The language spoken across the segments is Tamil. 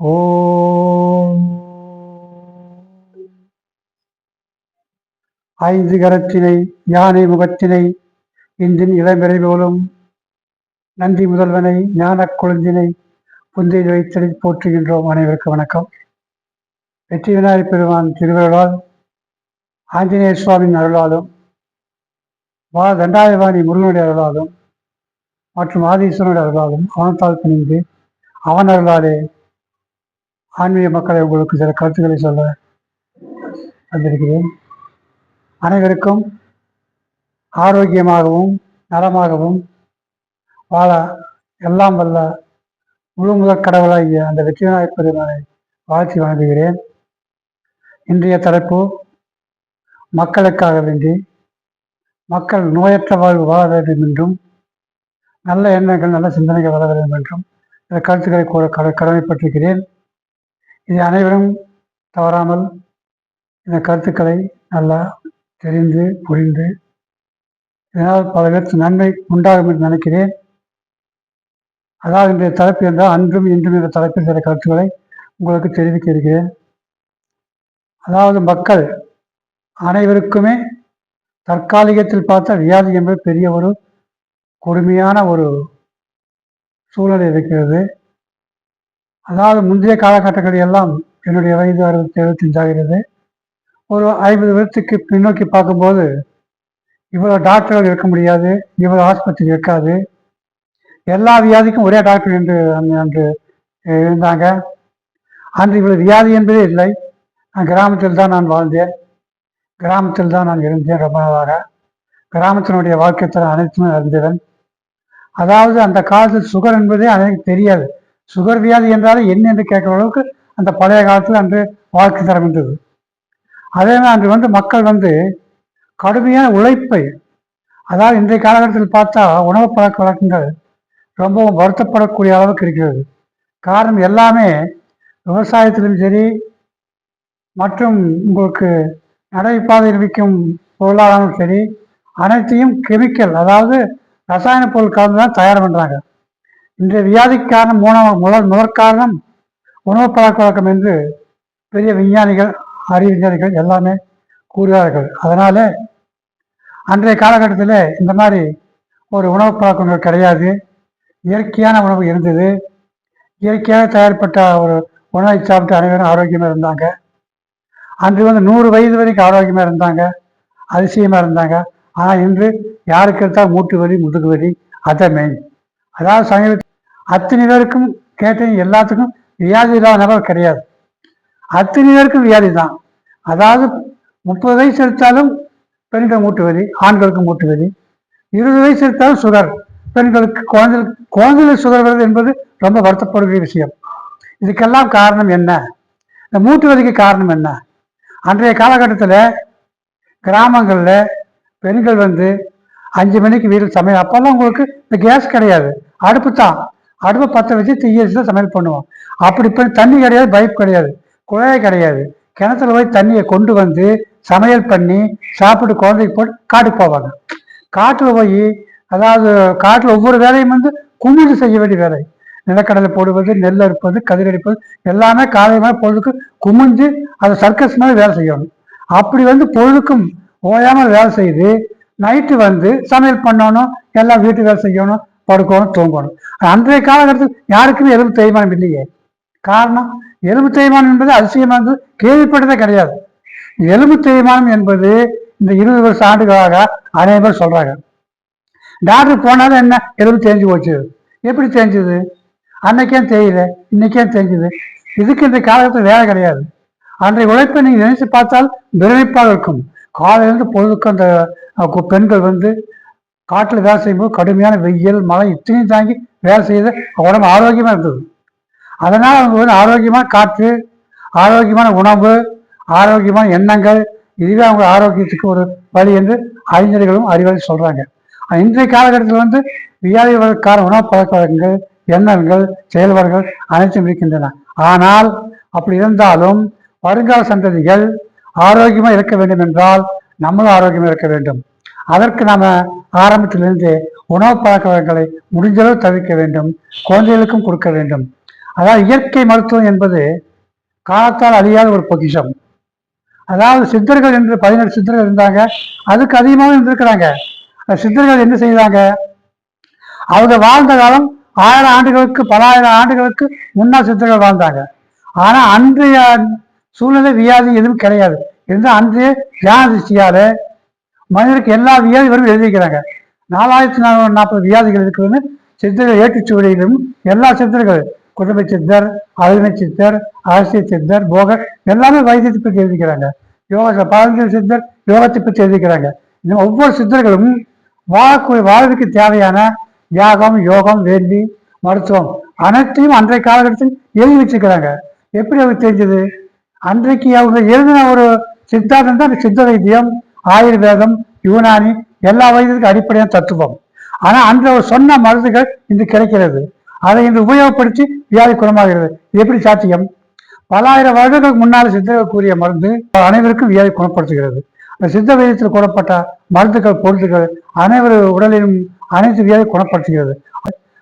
ஓம். ஐந்து கரத்தினை யானை முகத்தினை இன்றின் இளம்பிறை போலும் நன்றி முதல்வனை ஞான குழந்தினை புந்தையில் வைத்தலை போற்றுகின்றோம் அனைவருக்கும் வணக்கம். வெற்றி விநாயகர் பெருமான் திருவருளால் ஆஞ்சநேய சுவாமியின் அருளாலும் வா தண்டாயவாணி முருகனுடைய அருளாலும் மற்றும் ஆதீஸ்வரனுடைய அருளாலும் அவனத்தால் பிணிந்து அவன் அருளாலே ஆன்மீக மக்களை உங்களுக்கு சில கருத்துக்களை சொல்ல வந்திருக்கிறேன். அனைவருக்கும் ஆரோக்கியமாகவும் நலமாகவும் வாழ எல்லாம் வல்ல முழு முதற் கடவுளாகிய அந்த வெற்றிநாயக பெருமானை வாழ்த்தி வணங்குகிறேன். இன்றைய தலைப்பு மக்களுக்காக வேண்டி மக்கள் நோயற்ற வாழ்வு வாழ வேண்டும் என்றும் நல்ல எண்ணங்கள் நல்ல சிந்தனைகள் வர வேண்டும் என்றும் சில கருத்துக்களை கூட கட கடமைப்பட்டிருக்கிறேன். இது அனைவரும் தவறாமல் இந்த கருத்துக்களை நல்லா தெரிந்து புரிந்து இதனால் பல பேருக்கு நன்மை உண்டாகும் என்று நினைக்கிறேன். அதாவது இன்றைய தலைப்பு என்றால் அன்றும் இன்றும் என்ற தலைப்பில் சில கருத்துக்களை உங்களுக்கு தெரிவிக்க இருக்கிறேன். அதாவது மக்கள் அனைவருக்குமே தற்காலிகத்தில் பார்த்த வியாதி என்பது பெரிய ஒரு கொடுமையான ஒரு சூழ்நிலை இருக்கிறது. அதாவது முந்தைய காலகட்டங்களில் எல்லாம் என்னுடைய வயது அறுபத்தி எழுபத்தஞ்சாகிறது ஒரு ஐம்பது வருஷத்துக்கு பின்னோக்கி பார்க்கும்போது இவ்வளோ டாக்டர்கள் இருக்க முடியாது இவ்வளோ ஆஸ்பத்திரி இருக்காது. எல்லா வியாதிக்கும் ஒரே டாக்டர் என்று அன்று இருந்தாங்க. அன்று இவ்வளோ வியாதி என்பதே இல்லை. நான் கிராமத்தில் தான் நான் வாழ்ந்தேன். கிராமத்தில் தான் நான் இருந்தேன் ரொம்ப நாளாக. கிராமத்தினுடைய வாழ்க்கை தரம் அனைத்துமே அறிந்தவன். அதாவது அந்த காலத்தில் சுகர் என்பதே அனைத்து தெரியாது. சுகர் வியாதி என்றாலும் என்ன என்று கேட்குற அளவுக்கு அந்த பழைய காலத்தில் அன்று வாழ்க்கை தரம் இருந்தது. அதே அன்று வந்து மக்கள் வந்து கடுமையான உழைப்பை அதாவது இன்றைய காலகட்டத்தில் பார்த்தா உணவு பழக்க வழக்கங்கள் ரொம்பவும் வருத்தப்படக்கூடிய அளவுக்கு இருக்கிறது. காரணம் எல்லாமே விவசாயத்திலும் சரி மற்றும் உங்களுக்கு நடைபாதையில் விற்கும் பொருளாதாரமும் சரி அனைத்தையும் கெமிக்கல் அதாவது ரசாயன பொருள் கலந்து தான் தயார் பண்ணுறாங்க இன்றைய வியாதிக்கான மூணாம் முதல் முதற்காரணம் உணவு பழக்க வழக்கம் என்று பெரிய விஞ்ஞானிகள் அறிவிஞ்ஞானிகள் எல்லாமே கூறுகிறார்கள். அதனால் அன்றைய காலகட்டத்தில் இந்த மாதிரி ஒரு உணவு பழக்கங்கள் கிடையாது. இயற்கையான உணவு இருந்தது. இயற்கையாக தயாரிப்பட்ட ஒரு உணவை சாப்பிட்டு அனைவரும் ஆரோக்கியமாக இருந்தாங்க. அன்று வந்து நூறு வயது வரைக்கும் ஆரோக்கியமாக இருந்தாங்க. அதிசயமாக இருந்தாங்க. ஆனால் இன்று யாருக்கு எடுத்தால் மூட்டு வலி முதுகு வலி அதை மெயின் அதாவது சமீபத்தில் அத்தனை பேருக்கும் கேட்ட எல்லாத்துக்கும் வியாதி இல்லாத நபர் கிடையாது. அத்தனை பேருக்கும் வியாதி தான். அதாவது முப்பது வயசு எடுத்தாலும் பெண்கள் மூட்டு வலி ஆண்களுக்கு மூட்டு வலி இருபது வயசு எடுத்தாலும் சுகர். பெண்களுக்கு குழந்தைகளுக்கு குழந்தைகளுக்கு சுகர் வருது என்பது ரொம்ப வருத்தப்படுகிற விஷயம். இதுக்கெல்லாம் காரணம் என்ன? இந்த மூட்டு வலிக்கு காரணம் என்ன? அன்றைய காலகட்டத்தில் கிராமங்களில் பெண்கள் வந்து அஞ்சு மணிக்கு வீட்டில் சமையல். அப்போல்லாம் உங்களுக்கு இந்த கேஸ் கிடையாது. அடுப்பு தான். அடுப்பை பற்ற வச்சு தீய தான் சமையல் பண்ணுவோம். அப்படி இப்போ தண்ணி கிடையாது பைப் கிடையாது குழாய் கிடையாது. கிணத்துல போய் தண்ணியை கொண்டு வந்து சமையல் பண்ணி சாப்பிட்டு குழந்தைக்கு போட்டு காட்டுக்கு போவாங்க. காட்டில் போய் அதாவது காட்டில் ஒவ்வொரு வேலையும் வந்து குமிழ்ந்து செய்ய வேண்டிய வேலை. நிலக்கடலை போடுவது நெல் அறுப்பது கதிர் அடிப்பது எல்லாமே காலையமாக பொழுதுக்கு குமிஞ்சு அதை சர்க்கஸ் மாதிரி வேலை செய்யணும். அப்படி வந்து பொழுதுக்கும் ஓயாமல் வேலை செய்து நைட்டு வந்து சமையல் பண்ணணும் எல்லாம் வீட்டு வேலை செய்யணும் படுக்கணும் தூங்கணும். அன்றைய காலகட்டத்தில் யாருக்குமே எலும்பு தேய்மானம் இல்லையே. காரணம் எலும்பு தேய்மானம் என்பது அதிசயமானது கேள்விப்பட்டதே கிடையாது. எலும்பு தேய்மானம் என்பது இந்த இருபது வருஷம் ஆண்டுகளாக அனைவரும் சொல்றாங்க. டாக்டர் போனாலும் என்ன? எலும்பு தேஞ்சு போச்சு. எப்படி தேஞ்சுது? அன்னைக்கே தெரியல இன்னைக்கே தெரிஞ்சுது இதுக்கு இந்த காலகட்டத்தில் வேலை கிடையாது. அன்றைய உழைப்பை நீங்கள் நினைச்சு பார்த்தால் பிரமிப்பாக இருக்கும். காலையிலிருந்து பொழுதுக்கு அந்த பெண்கள் வந்து காட்டில் வேலை செய்யும்போது கடுமையான வெயில் மழை இத்தனையும் தாங்கி வேலை செய்து உடம்பு ஆரோக்கியமாக இருந்தது. அதனால் அவங்க வந்து ஆரோக்கியமான காற்று ஆரோக்கியமான உணவு ஆரோக்கியமான எண்ணங்கள் இதுவே அவங்க ஆரோக்கியத்துக்கு ஒரு வழி என்று அறிஞர்களும் அறிவாளி சொல்கிறாங்க இன்றைய காலகட்டத்தில் வந்து வியாதிகளுக்கான உணவு பழக்க வழக்கங்கள் எண்ணங்கள் செயல்பாடுகள் அனைத்தும் இருக்கின்றன. ஆனால் அப்படி இருந்தாலும் வருங்கால சந்ததிகள் ஆரோக்கியமாக இருக்க வேண்டும் என்றால் நம்மளும் ஆரோக்கியமாக இருக்க வேண்டும். அதற்கு நாம ஆரம்பத்திலிருந்து உணவு பழக்க வகைகளை முடிஞ்சளவு தவிர்க்க வேண்டும் குழந்தைகளுக்கும் கொடுக்க வேண்டும். அதாவது இயற்கை மருத்துவம் என்பது காலத்தால் அழியாத ஒரு பொக்கிஷம். அதாவது சித்தர்கள் என்று பதினெட்டு சித்தர்கள் இருந்தாங்க அதுக்கு அதிகமாக இருந்திருக்கிறாங்க. சித்தர்கள் என்ன செய்தாங்க? அவங்க வாழ்ந்த காலம் ஆயிரம் ஆண்டுகளுக்கு பலாயிரம் ஆண்டுகளுக்கு முன்னாள் சித்தர்கள் வாழ்ந்தாங்க. ஆனா அன்றைய சூழ்நிலை வியாதி எதுவும் கிடையாது. இருந்தால் அன்றைய தியான திருஷ்டியால மனிதருக்கு எல்லா வியாதி வரும் எழுதிக்கிறாங்க நாலாயிரத்தி நானூறு நாற்பது வியாதிகள் இருக்குதுன்னு சித்தர்கள் ஏற்றுச்சுவடியிலும் எல்லா சித்தர்கள் குடும்ப சித்தர் அருமை சித்தர் அரசிய சித்தர் போகர் எல்லாமே வைத்தியத்தை பற்றி எழுதிக்கிறாங்க யோக பழஞ்சல் சித்தர் யோகத்தை பற்றி எழுதிக்கிறாங்க இன்னும் ஒவ்வொரு சித்தர்களும் வாழக்கூடிய வாழ்வுக்கு தேவையான யாகம் யோகம் வேண்டி மருத்துவம் அனைத்தையும் அன்றைய காலகட்டத்தில் எழுதி வச்சுக்கிறாங்க எப்படி அவருக்கு தெரிஞ்சது? அன்றைக்கு அவங்க எழுதின ஒரு சித்தாந்தம் தான் சித்த வைத்தியம். ஆயுர்வேதம் யுனானி எல்லா வைத்தியத்துக்கும் அடிப்படையான தத்துவம். ஆனா அன்று அவர் சொன்ன மருந்துகள் இன்று கிடைக்கிறது. அதை இன்று உபயோகப்படுத்தி வியாதி குணமாகிறது. இது எப்படி சாத்தியம்? பலாயிரம் வருடங்களுக்கு முன்னால் சித்தர்கள் கூறிய மருந்து அனைவருக்கும் வியாதி குணப்படுத்துகிறது. அந்த சித்த வைத்தியத்தில் கூறப்பட்ட மருந்துகள் பொருட்கள் அனைவர் உடலிலும் அனைத்து வியாதி குணப்படுத்துகிறது.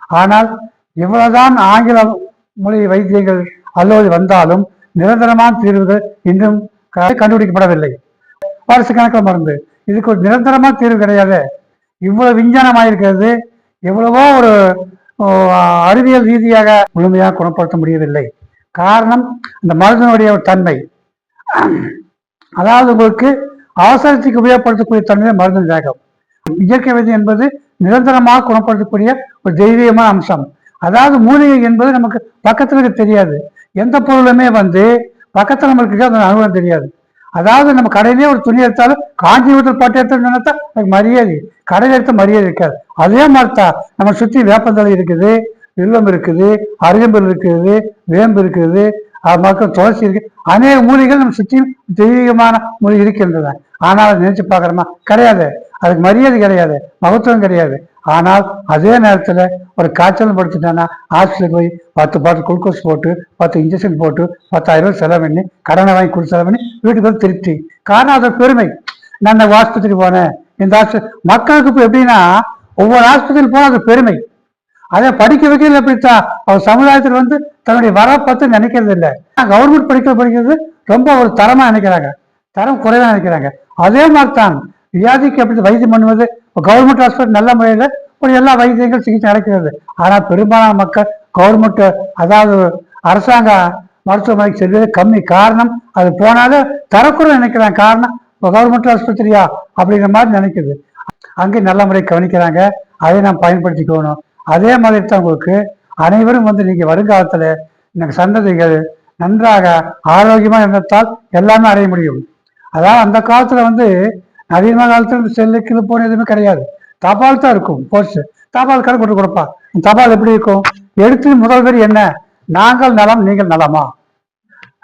ஆனால் இவ்வளவுதான் ஆங்கில மொழி வைத்தியங்கள் அல்லது வந்தாலும் நிரந்தரமான தீர்வுகள் இன்னும் க- கண்டுபிடிக்கப்படவில்லை. வருஷ கணக்கில் மருந்து. இதுக்கு ஒரு நிரந்தரமாக தீர்வு கிடையாது. இவ்வளவு விஞ்ஞானமாயிருக்கிறது. எவ்வளவோ ஒரு அறிவியல் ரீதியாக முழுமையாக குணப்படுத்த முடியவில்லை. காரணம் அந்த மருந்தினுடைய ஒரு தன்மை. அதாவது உங்களுக்கு அவசரத்துக்கு உபயோகப்படுத்தக்கூடிய தன்மை மருந்து வேகம். இயற்கை வைத்தியம் என்பது நிரந்தரமாக குணப்படுத்தக்கூடிய ஒரு தெய்வீகமான அம்சம். அதாவது மூலிகை என்பது நமக்கு பக்கத்துல இருக்க தெரியாது. எந்த பொருளுமே வந்து பக்கத்துல நம்மளுக்கு அந்த அனுபவம் தெரியாது. அதாவது நம்ம கடையிலேயே ஒரு துணி எடுத்தாலும் காஞ்சிபுரத்தில் பட்டு எடுத்தோம்னு நினைத்தா அதுக்கு மரியாதை கடையில் எடுத்த மரியாதை இருக்காது. அதே மாதிரி தான் நம்ம சுற்றி வேப்பந்தலை இருக்குது வில்லம் இருக்குது அரியம்பல் இருக்குது வேம்பு இருக்குது அது மக்கள் துளசி இருக்கு. அநேக மூலிகள் நம்ம சுற்றியும் தெய்வீகமான மூலிகை இருக்கின்றன. ஆனால் நினைச்சு பார்க்குறோமா கிடையாது. அதுக்கு மரியாதை கிடையாது மகத்துவம் கிடையாது. ஆனால் அதே நேரத்தில் ஒரு காய்ச்சல் படுத்துட்டானா ஹாஸ்பிட்டலுக்கு போய் பத்து பாட்டு குளுக்கோஸ் போட்டு பத்து இன்ஜெக்ஷன் போட்டு பத்தாயிரம் ரூபாய் செலவு பண்ணி கடனை வாங்கி கொடுத்து செலவு பண்ணி வீட்டுக்கு வந்து திருப்தி. காரணம் அது பெருமை. நான் இந்த ஆஸ்பத்திரி போனேன். இந்த ஆஸ்பத்திரி மக்களுக்கு இப்போ எப்படின்னா ஒவ்வொரு ஆஸ்பத்திரி போனால் அது பெருமை. அதே படிக்க வைக்கிறது எப்படித்தான் அவர் சமுதாயத்தில் வந்து தன்னுடைய வர பார்த்து நினைக்கிறது இல்லை. கவர்மெண்ட் படிக்க படிக்கிறது ரொம்ப ஒரு தரமாக நினைக்கிறாங்க. தரம் குறைவாக நினைக்கிறாங்க. அதே மாதிரி தான் வியாதிக்கு எப்படி வைத்தியம் பண்ணுவது கவர்மெண்ட் ஹாஸ்பிட்டல் நல்ல முறையில் ஒரு எல்லா வைத்தியங்கள் சிகிச்சை நடக்கிறது. ஆனால் பெரும்பாலான மக்கள் கவர்மெண்ட் அதாவது அரசாங்க மருத்துவமனைக்கு செல்வது கம்மி காரணம் அது போனாலும் தரக்குறை நினைக்கிறாங்க. காரணம் இப்போ கவர்மெண்ட் ஆஸ்பத்திரியா அப்படிங்கிற மாதிரி நினைக்குது. அங்கே நல்ல முறை கவனிக்கிறாங்க. அதை நாம் பயன்படுத்திக்கணும். அதே மாதிரி தான் உங்களுக்கு அனைவரும் வந்து நீங்கள் வருங்காலத்தில் எனக்கு சந்ததிகள் நன்றாக ஆரோக்கியமாக இருந்ததால் எல்லாமே அடைய முடியும். அதாவது அந்த காலத்தில் வந்து நவீன காலத்துல செல்லுக்கு போன எதுவுமே கிடையாது. தபால் தான் இருக்கும் போஸ்ட் தபால் கடை கொண்டு கொடுப்பா. தபால் எப்படி இருக்கும்? எடுத்து முதல்வர் என்ன? நாங்கள் நலம் நீங்கள் நலமா?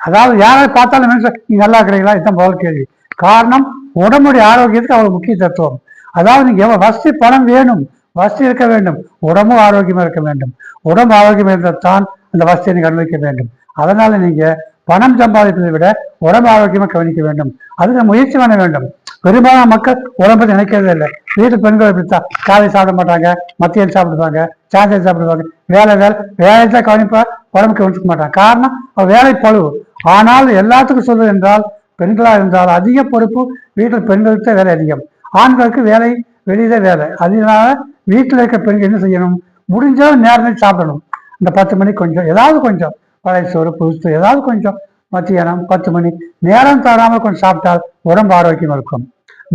அதாவது யாரை பார்த்தாலும் மனுஷன் நீ நல்லா இருக்கிறீங்களா? இதுதான் முதல் கேள்வி. காரணம் உடம்புடைய ஆரோக்கியத்துக்கு அவ்வளவு முக்கிய தத்துவம் அதாவது நீங்க எவ்வளவு வசதி பணம் வேணும். வசதி இருக்க வேண்டும். உடம்பும் ஆரோக்கியமா இருக்க வேண்டும். உடம்பு ஆரோக்கியம் இருந்தால் தான் அந்த வசதியை நீங்க அனுபவிக்க வேண்டும். அதனால நீங்க பணம் சம்பாதிப்பதை விட உடம்பு ஆரோக்கியமா கவனிக்க வேண்டும். அதுக்கு முயற்சி பண்ண வேண்டும். பெரும்பாலான மக்கள் உடம்பு நினைக்கிறதே இல்லை. வீட்டு பெண்கள் இப்படித்தான் காலை சாப்பிட மாட்டாங்க மத்தியில் சாப்பிடுவாங்க சாயந்தரம் சாப்பிடுவாங்க வேலை வேலை வேலை தான் கவனிப்பா உடம்பு கவனிக்க மாட்டாங்க. காரணம் வேலை பழுவு ஆனால் எல்லாத்துக்கும் சொல்வது என்றால் பெண்களாக இருந்தால் அதிக பொறுப்பு வீட்டில் பெண்களுக்கு தான் வேலை அதிகம். ஆண்களுக்கு வேலை வெளியில வேலை. அதனால வீட்டில் இருக்க பெண்கள் என்ன செய்யணும்? முடிஞ்சாலும் நேரம் சாப்பிடணும். இந்த பத்து மணிக்கு கொஞ்சம் ஏதாவது கொஞ்சம். பழைய சோறு புதுசு ஏதாவது கொஞ்சம். மத்தியானம் பத்து மணி. நேரம் தவறாமல் கொஞ்சம் சாப்பிட்டால் உடம்பு ஆரோக்கியம் இருக்கும்.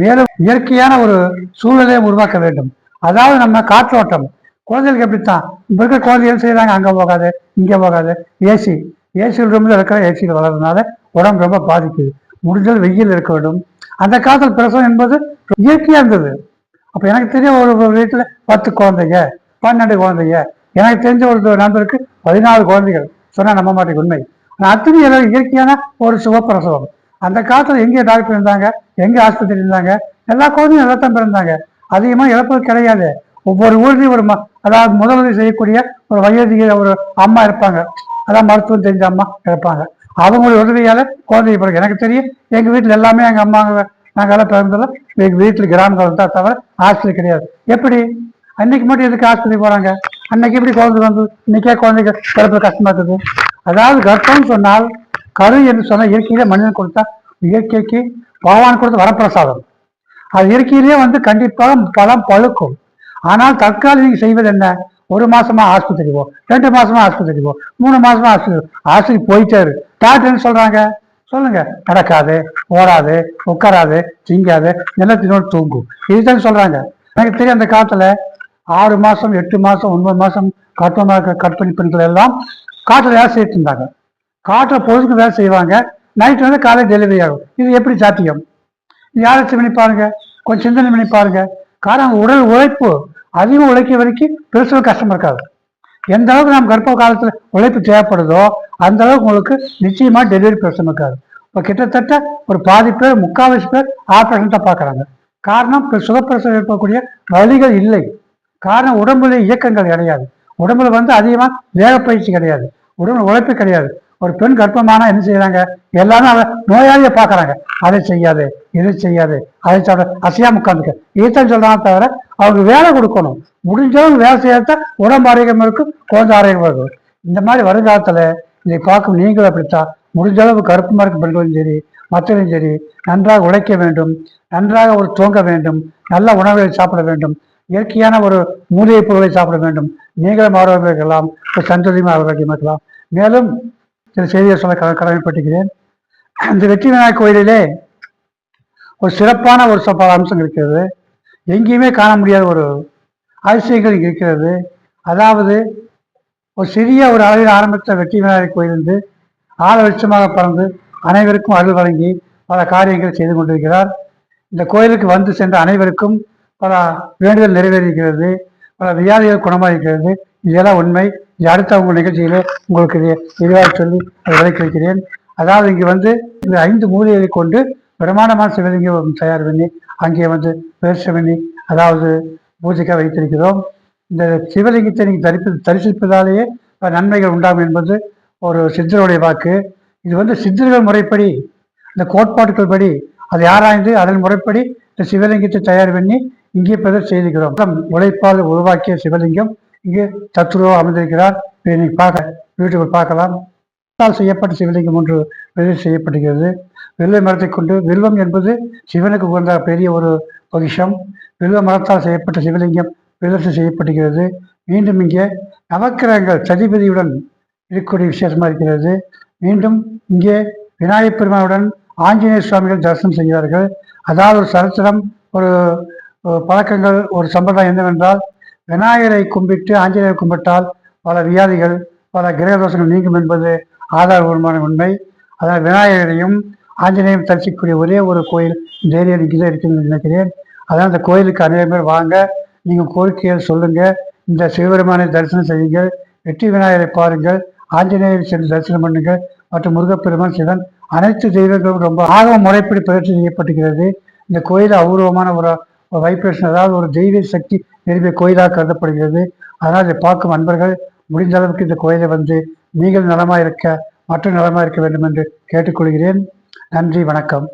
மேலும் இயற்கையான ஒரு சூழ்நிலையை உருவாக்க வேண்டும். அதாவது நம்ம காற்றோட்டம். குழந்தைகளுக்கு எப்படித்தான்? இப்போ இருக்கிற குழந்தைகள் செய்யறாங்க அங்கே போகாது இங்கே போகாது. ஏசி ஏசி ரூமில் இருக்கிற ஏசியில் வளர்றதுனால உடம்பு ரொம்ப பாதிக்குது. முடிஞ்சது வெயில் இருக்க வேண்டும். அந்த காலத்தில் பிரசவம் என்பது இயற்கையாக இருந்தது. அப்போ எனக்கு தெரிய ஒரு வீட்டில் பத்து குழந்தைங்க பன்னெண்டு குழந்தைங்க. எனக்கு தெரிஞ்ச ஒரு நண்பருக்கு பதினாலு குழந்தைகள். சொன்னால் நம்ப மாட்டேங்க உண்மை. அத்தனை எல்லாம் இயற்கையான ஒரு சுகப்பிரசவம் அந்த காலத்துல எங்கே டாக்டர் இருந்தாங்க? எங்க ஆஸ்பத்திரி இருந்தாங்க? எல்லா குழந்தையும் நல்லா தான் பிறந்தாங்க. அதிகமா இழப்பு கிடையாது. ஒவ்வொரு ஊர்லயும் ஒரு ம- அதாவது முதலுதவி செய்யக்கூடிய ஒரு வயோதிக ஒரு அம்மா இருப்பாங்க. அதான் மருத்துவம் தெரிஞ்ச அம்மா இருப்பாங்க. அவங்களுடைய உதவியால குழந்தை பிறகு எனக்கு தெரியும் எங்க வீட்டுல எல்லாமே எங்க அம்மா நாங்கெல்லாம் பிறந்ததில்ல எங்க வீட்டுல கிராமங்கள் தான் தவிர ஆஸ்பத்திரி கிடையாது. எப்படி? அன்னைக்கு மட்டும் எதுக்கு ஆஸ்பத்திரி போறாங்க? அன்னைக்கு எப்படி குழந்தை வந்து இன்னைக்கே குழந்தைக்கு கருப்பு கஷ்டமா இருக்குது. அதாவது கர்ப்பம்னு சொன்னால் கரு என்று சொன்னால் இயற்கையிலே மனிதன் கொடுத்தா இயற்கைக்கு பகவான் கொடுத்த வரப்பிரசாதம். அது இயற்கையிலேயே வந்து கண்டிப்பாக பழம் பழுக்கும். ஆனால் தற்காலிக செய்வது என்ன? ஒரு மாசமா ஆஸ்பத்திரி போ ரெண்டு மாசமா ஆஸ்பத்திரி போ மூணு மாசமா ஆஸ்பத்திரி ஆஸ்பத்திரி போயிட்டாரு டாக்டர்னு டாக்டர் என்ன சொல்றாங்க? சொல்லுங்க. நடக்காது ஓடாது உட்காராது திங்காது நிலத்தினோடு தூங்கும் இதுதான் சொல்றாங்க. எனக்கு தெரியும் அந்த காலத்துல ஆறு மாசம் எட்டு மாசம் ஒன்பது மாசம் கர்ப்பமாக கற்பனை பெண்கள் எல்லாம் காட்டில் வேலை செய்யிட்டு இருந்தாங்க. காட்டில் பொழுதுக்கு வேலை செய்வாங்க. நைட் வந்து காலை டெலிவரி ஆகும். இது எப்படி சாத்தியம்? யாராச்சும் பண்ணி பாருங்க கொஞ்சம் சிந்தனை பண்ணி பாருங்க காரணம் உடல் உழைப்பு அதிகம் உழைக்க வரைக்கும் பெருசாக கஷ்டம் இருக்காது. எந்த அளவுக்கு நம்ம கர்ப்ப காலத்தில் உழைப்பு தேவைப்படுதோ அந்த அளவுக்கு உங்களுக்கு நிச்சயமா டெலிவரி பிரச்சனை இருக்காது. இப்போ கிட்டத்தட்ட ஒரு பாதி பேர் முக்கால்வாசி பேர் ஆப்ரேஷன் தான் பார்க்குறாங்க. காரணம் இப்போ சுகப்பிரசவம் இருக்கக்கூடிய வழிகள் இல்லை. காரணம் உடம்புல இயக்கங்கள் கிடையாது. உடம்புல வந்து அதிகமாக வேகப்பயிற்சி கிடையாது. உடம்புல உழைப்பு கிடையாது. ஒரு பெண் கர்ப்பமானா என்ன செய்யறாங்க எல்லாரும் அவ நோயாளியை பார்க்குறாங்க. அதை செய்யாது இதை செய்யாது அதை சொல்ற அசையாம உட்காந்துக்க இதைத்தான் சொல்றாங்க தவிர அவங்க வேலை கொடுக்கணும். முடிஞ்சவங்க வேலை செய்யாத உடம்பு ஆரோக்கியம் இருக்கும் குழந்தை ஆரோக்கியம் இருக்கும். இந்த மாதிரி வருங்காலத்தில் இதை பார்க்கும் நீங்களும் அப்படித்தான். முடிஞ்ச அளவு இருக்கும் பெண்களும் சரி மற்றவரும் சரி நன்றாக உழைக்க வேண்டும் நன்றாக ஒரு தூங்க வேண்டும் நல்ல உணவுகளை சாப்பிட வேண்டும் இயற்கையான ஒரு மூலிகை பொருளை சாப்பிட வேண்டும். நீங்களும் ஆரோக்கியம் இருக்கலாம். ஒரு சந்ததியும் ஆரோக்கியம் இருக்கலாம். மேலும் சில செய்தியை சொல்ல கட- கடமைப்பட்டுகிறேன் இந்த வெற்றி விநாயகர் கோயிலிலே ஒரு சிறப்பான ஒரு ச- பல அம்சம் இருக்கிறது. எங்கேயுமே காண முடியாத ஒரு அதிசயங்கள் இருக்கிறது. அதாவது ஒரு சிறிய ஒரு அளவில் ஆரம்பித்த வெற்றி விநாயகர் கோயில் வந்து ஆழ வெளிச்சமாக பறந்து அனைவருக்கும் அருள் வழங்கி பல காரியங்கள் செய்து கொண்டிருக்கிறார். இந்த கோயிலுக்கு வந்து சென்ற அனைவருக்கும் பல வேண்டுதல் நிறைவேறிக்கிறது பல வியாதிகள் குணமாயிருக்கிறது இதெல்லாம் உண்மை. இது அடுத்த உங்கள் நிகழ்ச்சியிலே உங்களுக்கு இது விரிவாக சொல்லி அதை விளக்கி வைக்கிறேன். அதாவது இங்கே வந்து இந்த ஐந்து மூலிகளை கொண்டு பிரமாண்டமான சிவலிங்கம் தயார் பண்ணி அங்கே வந்து பிரதர்ஷனம் பண்ணி அதாவது பூஜைக்காக வைத்திருக்கிறோம். இந்த சிவலிங்கத்தை நீங்கள் தரிப்பு தரிசிப்பதாலேயே பல நன்மைகள் உண்டாகும் என்பது ஒரு சித்தருடைய வாக்கு. இது வந்து சித்தர்கள் முறைப்படி இந்த கோட்பாடுகள் படி அதை ஆராய்ந்து அதன் முறைப்படி இந்த சிவலிங்கத்தை தயார் பண்ணி இங்கே பிரதர் செய்திருக்கிறோம். உழைப்பால் உருவாக்கிய சிவலிங்கம் இங்கே தத்துருவம் அமைந்திருக்கிறார். இதை நீங்கள் பார்க்க வீட்டுக்குள் பார்க்கலாம். செய்யப்பட்ட சிவலிங்கம் ஒன்று வெளியில் செய்யப்படுகிறது. வில்வ மரத்தை கொண்டு வில்வம் என்பது சிவனுக்கு உகந்த பெரிய ஒரு பொக்கிஷம். வில்வ மரத்தால் செய்யப்பட்ட சிவலிங்கம் விதர்சனம் செய்யப்படுகிறது. மீண்டும் இங்கே நவக்கிரகங்கள் சதிபதியுடன் இருக்கக்கூடிய விசேஷமாக இருக்கிறது. மீண்டும் இங்கே விநாயகப் பெருமானுடன் ஆஞ்சநேய சுவாமிகள் தரிசனம் செய்கிறார்கள். அதாவது ஒரு சரித்திரம் ஒரு பழக்கங்கள் ஒரு சம்பிரதாயம் என்னவென்றால் விநாயகரை கும்பிட்டு ஆஞ்சநேயரை கும்பிட்டால் பல வியாதிகள் பல கிரக தோஷங்கள் நீங்கும் என்பது ஆதாரபூர்வமான உண்மை. அதனால் விநாயகரையும் ஆஞ்சநேயம் தரிசிக்கக்கூடிய ஒரே ஒரு கோயில் இந்த ஏரியா இங்கே தான் இருக்குன்னு நினைக்கிறேன். அதனால் அந்த கோயிலுக்கு அநேக பேர் வாங்க நீங்கள் கோரிக்கைகள் சொல்லுங்கள் இந்த சிவபெருமானை தரிசனம் செய்யுங்கள் வெற்றி விநாயகரை பாருங்கள் ஆஞ்சநேயர் சென்று தரிசனம் பண்ணுங்கள் மற்றும் முருகப்பெருமான் சிவன் அனைத்து தெய்வங்களும் ரொம்ப ஆகவ முறைப்படி பயிற்சி செய்யப்பட்டுகிறது இந்த கோயில் அபூர்வமான ஒரு வைப்ரேஷன் அதாவது ஒரு தெய்வ சக்தி நிரம்பிய கோயிலாக கருதப்படுகிறது. அதனால் இதை பார்க்கும் அன்பர்கள் முடிந்த அளவுக்கு இந்த கோயிலை வந்து நீங்கள் நலமாக இருக்க மற்றும் நலமாக இருக்க வேண்டும் என்று கேட்டுக்கொள்கிறேன். நன்றி வணக்கம்.